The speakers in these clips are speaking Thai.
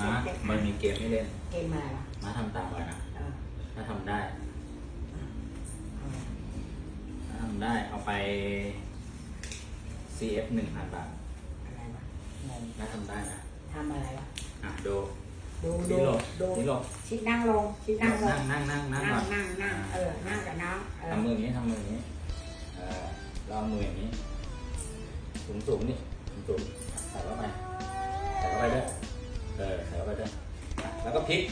ม้ามันมีเกมให้เล่น เกมอะไรวะม้าทำตามไปนะเออถ้าทำได้เอาถ้าทำได้เอาไป CF หนึ่งพันบาทอะไรวะงงถ้าทำได้นะทำอะไรวะอะดูดูนี่ดูหลบดูนี่หลบชิดนั่งลงชิดนั่งลนั่งงนั่งนั่งนั่งนั่ก่องนนั่งนั่งเออนั่งกับน้องเออทำมืออย่างนี้ทำมืออย่างนี้เออเราเอามืออย่างนี้สูงสูงนี่สูงสูงใส่เข้าไปใส่เข้าไปด้วย ก็พลิก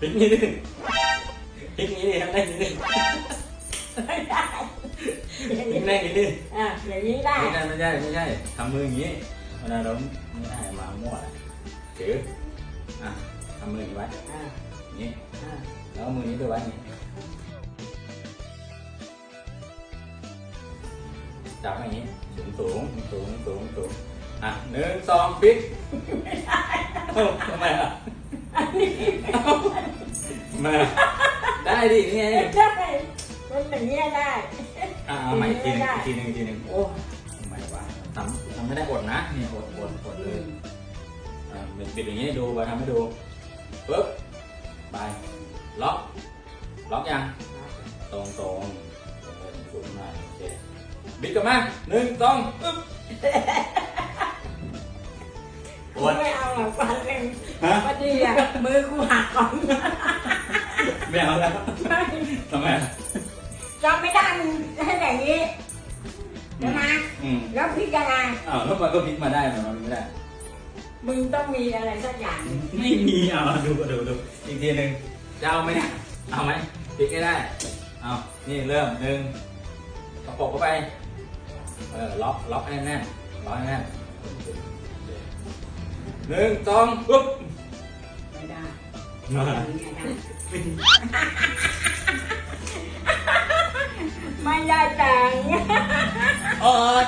พลิกนี่ดิพลิกนี้ดิทำได้นิดนึงไม่ได้พลิกแรงนิดนึงอะอย่างนี้ได้ไม่ใช่ไม่ใช่ไม่ใช่ทำมืออย่างนี้เวลาเราไม่ได้มามั่วนะถืออะทำมืออย่างนี้ไว้อ่าอย่างนี้อ่าแล้วเอามือนี้ไปไว้อย่างนี้จับไว้อย่างนี้สูงสูงสูงสูงสูง อะหนึ่งสองปิดเอ้าทำไมอะเอ้าทำไมอะได้ดินี่ไงได้มันอย่างเงี้ยได้อะเอาใหม่อีกทีหนึงอีกทีหนึงอีกทีหนึงโอ้ทำไมวะทำทำไม่ได้อดนะนี่อดอดอดเลย อ่าเป็นปิดอย่างนี้ดูไปทำให้ดูปึ๊บไปล็อก ล็อกยัง ตรงตรงเออสูงหน่อยโอเค บิดกลับมาหนึ่งสองปึ๊บปวด ไม่เอาหรอกฟันหนึ่งฮะ พอดีอะมือกูหักก่อนไม่เอาแล้วทำไมอะจำไม่ได้มึงให้อย่างนี้ใช่ไหมอืมแล้วพี่ยังไงอ้าวแล้วมันก็พลิกมาได้แต่มันไม่ได้ มึงต้องมีอะไรสักอย่างหนึ่งไม่มีเอาดูดูดูอีกทีหนึ่งจะเอาไหมเนี่ยเอาไหมพลิกให้ได้เอานี่เริ่มหนึ่งประกบเข้าไปเออล็อกล็อกให้แน่นล็อกให้แน่น หนึ่งสองปุ๊บไม่ได้มาไม่ได้แต่งอด